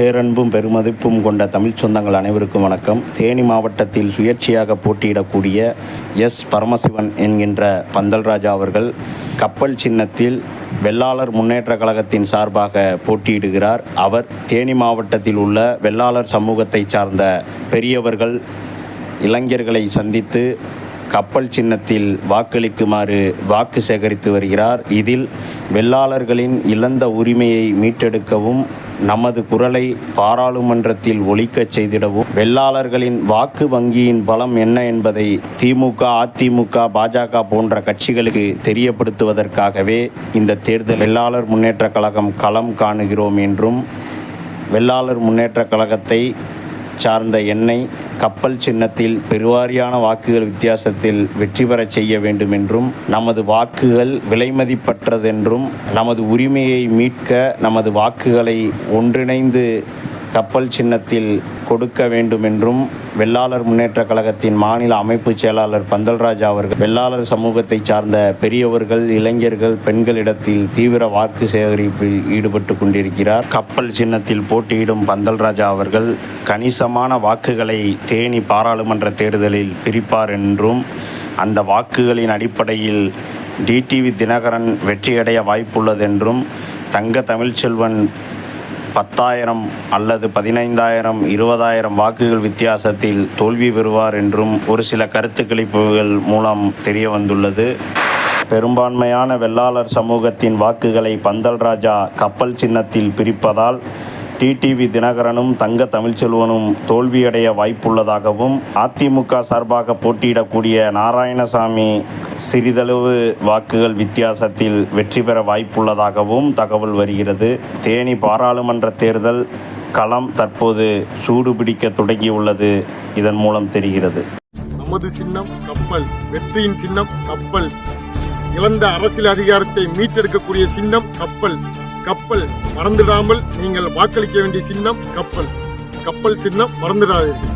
பேரன்பும் பெருமதிப்பும் கொண்ட தமிழ் சொந்தங்கள் அனைவருக்கும் வணக்கம். தேனி மாவட்டத்தில் சுயேட்சையாக போட்டியிடக்கூடிய எஸ். பரமசிவன் என்கின்ற பந்தல்ராஜா அவர்கள் கப்பல் சின்னத்தில் வெள்ளாளர் முன்னேற்ற கழகத்தின் சார்பாக போட்டியிடுகிறார். அவர் தேனி மாவட்டத்தில் உள்ள வெள்ளாளர் சமூகத்தை சார்ந்த பெரியவர்கள் இளைஞர்களை சந்தித்து கப்பல் சின்னத்தில் வாக்களிக்குமாறு வாக்கு சேகரித்து வருகிறார். இதில் வெள்ளாளர்களின் இழந்த உரிமையை மீட்டெடுக்கவும் நமது குரலை பாராளுமன்றத்தில் ஒழிக்கச் செய்திடவும். வெள்ளாளர்களின் வாக்கு வங்கியின் பலம் என்ன என்பதை திமுக அதிமுக பாஜக போன்ற கட்சிகளுக்கு தெரியப்படுத்துவதற்காகவே இந்த தேர்தல் வெள்ளாளர் முன்னேற்ற கழகம் களம் காணுகிறோம் என்றும் வெள்ளாளர் முன்னேற்ற கழகத்தை சார்ந்த எண்ணெய் கப்பல் சின்னத்தில் பெருவாரியான வாக்குகள் வித்தியாசத்தில் வெற்றி பெறச் செய்ய வேண்டும் என்றும் நமது வாக்குகள் விலைமதிப்பற்றதென்றும் நமது உரிமையை மீட்க நமது வாக்குகளை ஒன்றிணைந்து கப்பல் சின்னத்தில் கொடுக்க வேண்டும் என்றும் வெள்ளாளர் முன்னேற்ற கழகத்தின் மாநில அமைப்பு செயலாளர் பந்தல்ராஜா அவர்கள் வெள்ளாளர் சமூகத்தை சார்ந்த பெரியவர்கள் இளைஞர்கள் பெண்களிடத்தில் தீவிர வாக்கு சேகரிப்பில் ஈடுபட்டு கொண்டிருக்கிறார். கப்பல் சின்னத்தில் போட்டியிடும் பந்தல்ராஜா அவர்கள் கணிசமான வாக்குகளை தேனி பாராளுமன்ற தேர்தலில் பிரிப்பார் என்றும் அந்த வாக்குகளின் அடிப்படையில் டிடிவி தினகரன் வெற்றியடைய வாய்ப்புள்ளதென்றும் தங்க தமிழ்ச்செல்வன் பத்தாயிரம் அல்லது பதினைந்தாயிரம் இருபதாயிரம் வாக்குகள் வித்தியாசத்தில் தோல்வி பெறுவார் என்றும் ஒரு சில கருத்து கணிப்புகள் மூலம் தெரிய வந்துள்ளது. பெரும்பான்மையான வெள்ளாளர் சமூகத்தின் வாக்குகளை பந்தல் ராஜா கப்பல் சின்னத்தில் பிரிப்பதால் டிடிவி தினகரனும் தங்க தமிழ்ச்செல்வனும் தோல்வியடைய வாய்ப்புள்ளதாகவும் அதிமுக சார்பாக போட்டியிடக்கூடிய நாராயணசாமி சிறிதளவு வாக்குகள் வித்தியாசத்தில் வெற்றி பெற வாய்ப்புள்ளதாகவும் தகவல் வருகிறது. தேனி பாராளுமன்ற தேர்தல் களம் தற்போது சூடுபிடிக்க தொடங்கியுள்ளது. இதன் மூலம் தெரிகிறது. நமது சின்னம் கப்பல் வெற்றியின் சின்னம் கப்பல். இழந்த அரசியல் அதிகாரத்தை மீட்டெடுக்கக்கூடிய சின்னம் கப்பல். கப்பல் மறந்துடாமல் நீங்கள் வாக்களிக்க வேண்டிய சின்னம் கப்பல். கப்பல் சின்னம் மறந்துடாதீர்கள்.